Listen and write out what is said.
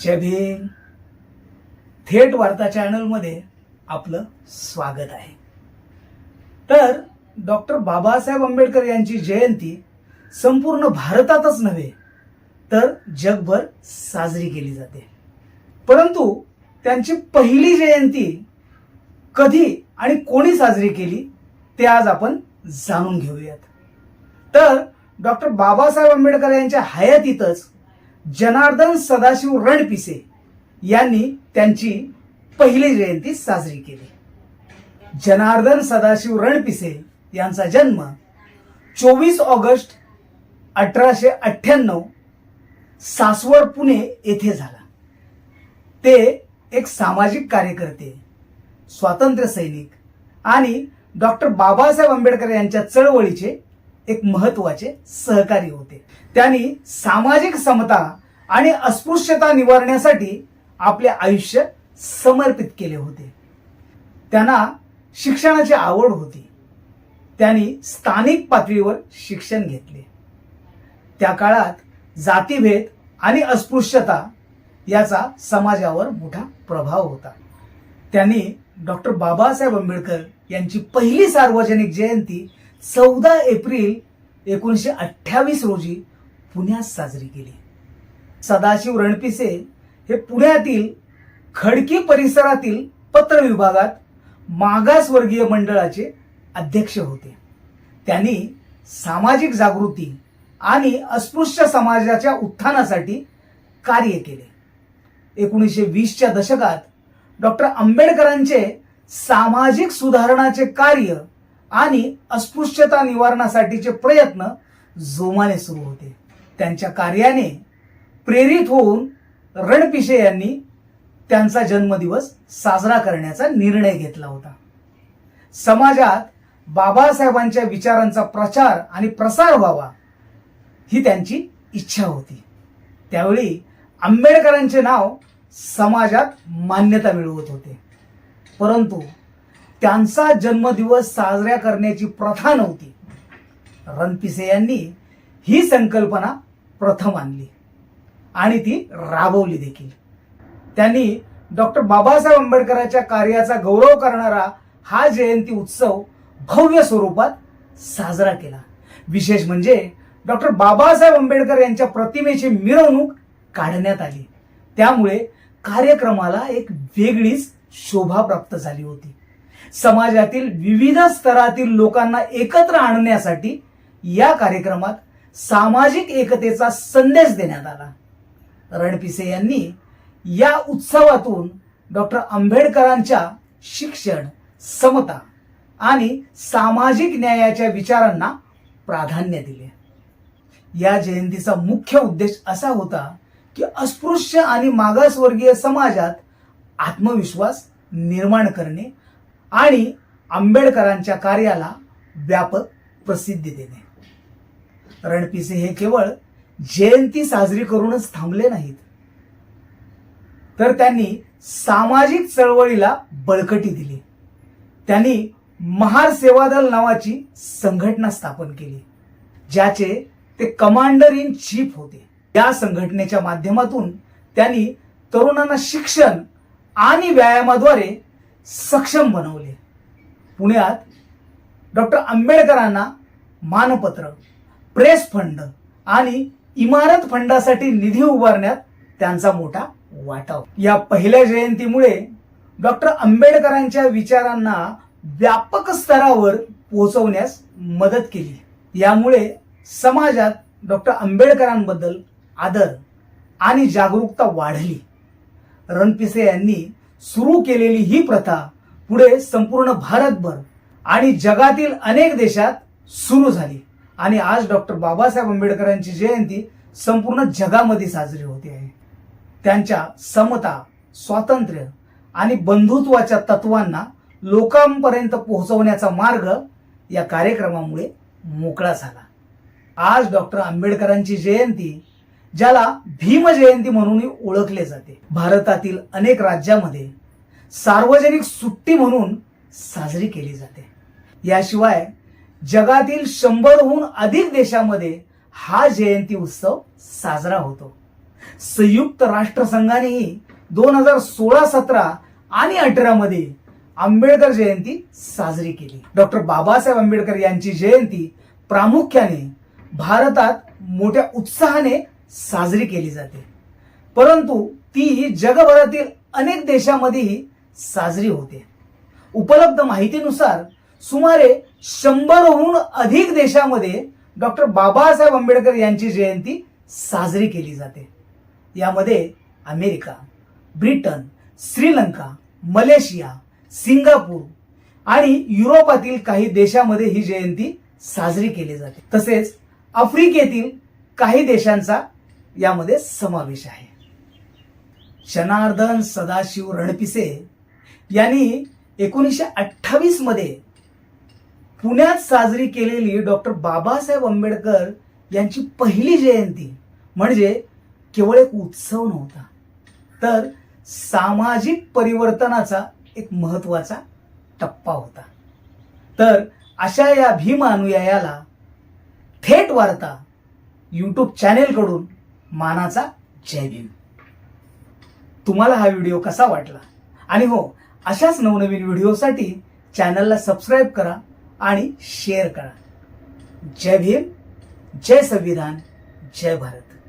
जय भीम थेट वार्ता चॅनलमध्ये आपलं स्वागत आहे. तर डॉक्टर बाबासाहेब आंबेडकर यांची जयंती संपूर्ण भारतातच नव्हे तर जगभर साजरी केली जाते. परंतु त्यांची पहिली जयंती कधी आणि कोणी साजरी केली ते आज आपण जाणून घेऊयात. तर डॉक्टर बाबासाहेब आंबेडकर यांच्या हयातीतच जनार्दन सदाशिव रणपिसे यांनी त्यांची पहिली जयंती साजरी केली. जनार्दन सदाशिव रणपिसे यांचा जन्म चोवीस ऑगस्ट अठराशे अठ्ठ्याण्णव सासवड पुणे येथे झाला. ते एक सामाजिक कार्यकर्ते स्वातंत्र्य सैनिक आणि डॉक्टर बाबासाहेब आंबेडकर यांच्या चळवळीचे एक महत्त्वाचे सहकारी होते. त्यांनी सामाजिक समता आणि अस्पृश्यता निवारण्यासाठी आपले आयुष्य समर्पित केले होते. त्यांना शिक्षणाची आवड होती. त्यांनी स्थानिक पातळीवर शिक्षण घेतले. त्या काळात जातीभेद आणि अस्पृश्यता याचा समाजावर मोठा प्रभाव होता. त्यांनी डॉक्टर बाबासाहेब आंबेडकर यांची पहिली सार्वजनिक जयंती चौदा एप्रिल एकोणीसशे अठ्ठावीस रोजी पुण्यात साजरी केली. सदाशिव रणपिसे हे पुण्यातील खडकी परिसरातील पत्र विभागात मागासवर्गीय मंडळाचे अध्यक्ष होते. त्यांनी सामाजिक जागृती आणि अस्पृश्य समाजाच्या उत्थानासाठी कार्य केले. एकोणीसशे वीसच्या दशकात डॉक्टर आंबेडकरांचे सामाजिक सुधारणाचे कार्य आणि अस्पृश्यता निवारणासाठीचे प्रयत्न जोमाने सुरू होते. त्यांच्या कार्याने प्रेरित होऊन रणपिशे यांनी त्यांचा जन्मदिवस साजरा करण्याचा निर्णय घेतला होता. समाजात बाबासाहेबांच्या विचारांचा प्रचार आणि प्रसार व्हावा ही त्यांची इच्छा होती. त्यावेळी आंबेडकरांचे नाव समाजात मान्यता मिळवत होते. परंतु त्यांचा जन्मदिवस साजरा करण्याची प्रथा नव्हती. रणपिसे यांनी ही संकल्पना प्रथम आणली आणि ती राबवली देखील. त्यांनी डॉक्टर बाबासाहेब आंबेडकरांच्या कार्याचा गौरव करणारा हा जयंती उत्सव भव्य स्वरूपात साजरा केला. विशेष म्हणजे डॉक्टर बाबासाहेब आंबेडकर यांच्या प्रतिमेची मिरवणूक काढण्यात आली. त्यामुळे कार्यक्रमाला एक वेगळीच शोभा प्राप्त झाली होती. समाजातील विविध स्तरातील लोकांना एकत्र आणण्यासाठी या कार्यक्रमात सामाजिक एकतेचा संदेश देण्यात आला. रणपिसे यांनी या उत्सवातून डॉक्टर आंबेडकरांच्या शिक्षण समता आणि सामाजिक न्यायाच्या विचारांना प्राधान्य दिले. या जयंतीचा मुख्य उद्देश असा होता की अस्पृश्य आणि मागासवर्गीय समाजात आत्मविश्वास निर्माण करणे आणि आंबेडकरांच्या कार्याला व्यापक प्रसिद्धी देणे. रणपिसे हे केवळ जयंती साजरी करूनच थांबले नाहीत. तर त्यांनी सामाजिक चळवळीला बळकटी दिली. त्यांनी महार सेवादल नावाची संघटना स्थापन केली ज्याचे ते कमांडर इन चीफ होते. या संघटनेच्या माध्यमातून त्यांनी तरुणांना शिक्षण आणि व्यायामाद्वारे सक्षम बनवले. पुण्यात डॉक्टर आंबेडकरांना मानपत्र प्रेस फंड आणि इमारत फंडासाठी निधी उभारण्यात त्यांचा मोठा वाटा या पहिल्या जयंतीमुळे डॉक्टर आंबेडकरांच्या विचारांना व्यापक स्तरावर पोहोचवण्यास मदत केली. यामुळे समाजात डॉक्टर आंबेडकरांबद्दल आदर आणि जागरूकता वाढली. रणपिसे यांनी सुरू केलेली ही प्रथा पुढे संपूर्ण भारतभर आणि जगातील अनेक देशात सुरू झाली. आणि आज डॉक्टर बाबासाहेब आंबेडकरांची जयंती संपूर्ण जगामध्ये साजरी होते आहे. त्यांच्या समता स्वातंत्र्य आणि बंधुत्वाच्या तत्वांना लोकांपर्यंत पोहोचवण्याचा मार्ग या कार्यक्रमामुळे मोकळा झाला. आज डॉक्टर आंबेडकरांची जयंती ज्याला भीम जयंती म्हणूनही ओळखले जाते. भारतातील अनेक राज्यामध्ये सार्वजनिक सुट्टी म्हणून साजरी केली जाते. याशिवाय जगातील शंभरहून अधिक देशामध्ये हा जयंती उत्सव साजरा होतो. संयुक्त राष्ट्रसंघानेही दोन हजार सोळा सतरा आणि अठरा मध्ये आंबेडकर जयंती साजरी केली. डॉक्टर बाबासाहेब आंबेडकर यांची जयंती प्रामुख्याने भारतात मोठ्या उत्साहाने साजरी केली जाते. परंतु ती ही जगभरातील अनेक देशामध्येही साजरी होते. उपलब्ध माहितीनुसार सुमारे शंभरहून अधिक देशामध्ये डॉक्टर बाबासाहेब आंबेडकर यांची जयंती साजरी केली जाते. यामध्ये America Britain Sri Lanka Malaysia Singapore आणि युरोपातील काही देशामध्ये ही जयंती साजरी केली जाते. तसेच आफ्रिकेतील काही देशांचा यामध्ये समावेश आहे. जनार्दन सदाशिव रणपिसे यांनी एकोणीसशे अठ्ठावीसमध्ये पुण्यात साजरी केलेली डॉक्टर बाबासाहेब आंबेडकर यांची पहिली जयंती म्हणजे केवळ एक उत्सव नव्हता तर सामाजिक परिवर्तनाचा एक महत्त्वाचा टप्पा होता. तर अशा या भीम अनुयायाला थेट वार्ता यूट्यूब चॅनेलकडून मानाचा जय भीम. तुम्हाला हा व्हिडिओ कसा वाटला? आणि हो अशाच नवनवीन व्हिडिओसाठी चॅनलला सबस्क्राईब करा आणि शेअर करा. जय भीम जय संविधान जय भारत.